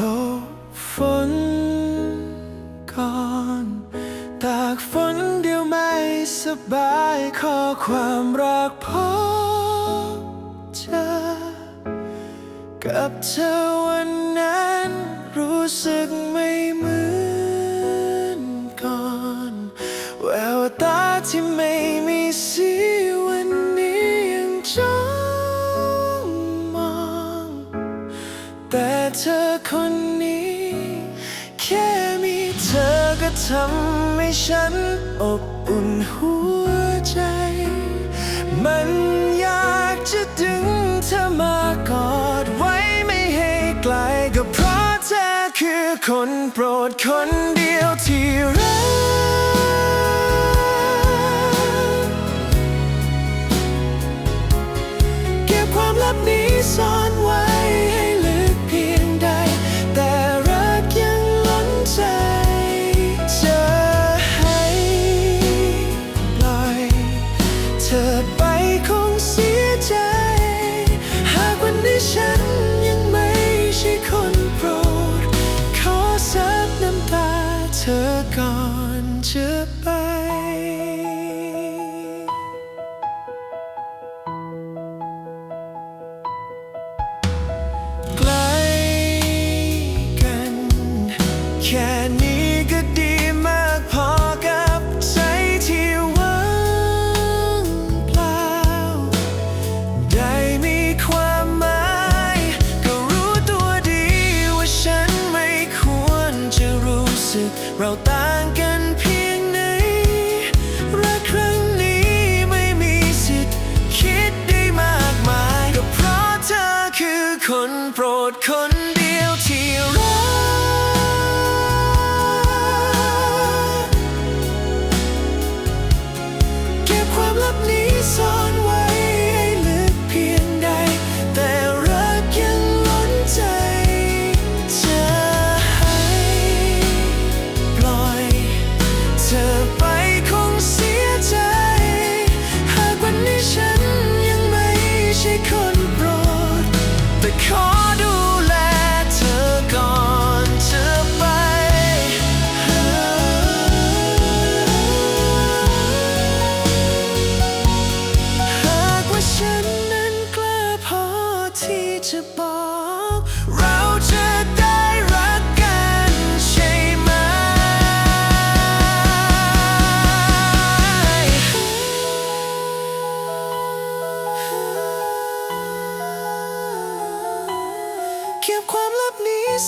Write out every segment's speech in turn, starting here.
ลบฝนก่อนตากฝนเดียวไม่สบายขอความรักพบเจอกับเธอวันนั้น สึกไม่เหมือนก่อนแววตาที่ไม่มีสีวันนี้ยังจ้องมอง แต่เธอคนนี้ แค่มีเธอก็ทำให้ฉันอบอุ่นหัวใจ มันอยากจะดึงเธอมา คนโปรดคนเดียวที่ ธอก่อนจะ สึกเราต่างกันเพียงไหนรักครั้งนี้ไม่มีสิทธิ์คิดได้มากมาย ก็เพราะเธอคือคนโปรดคนเดียว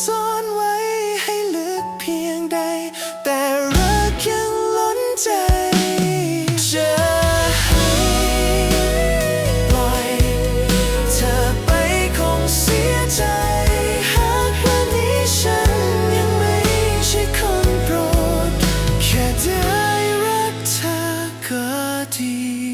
ซ่อนไว้ให้ลึกเพียงใด แต่รักยังล้นใจจะให้ปล่อยเธอไปคงเสียใจ หากวันนี้ฉันยังไม่ใช่คนโปรด แค่ได้รักเธอก็ดี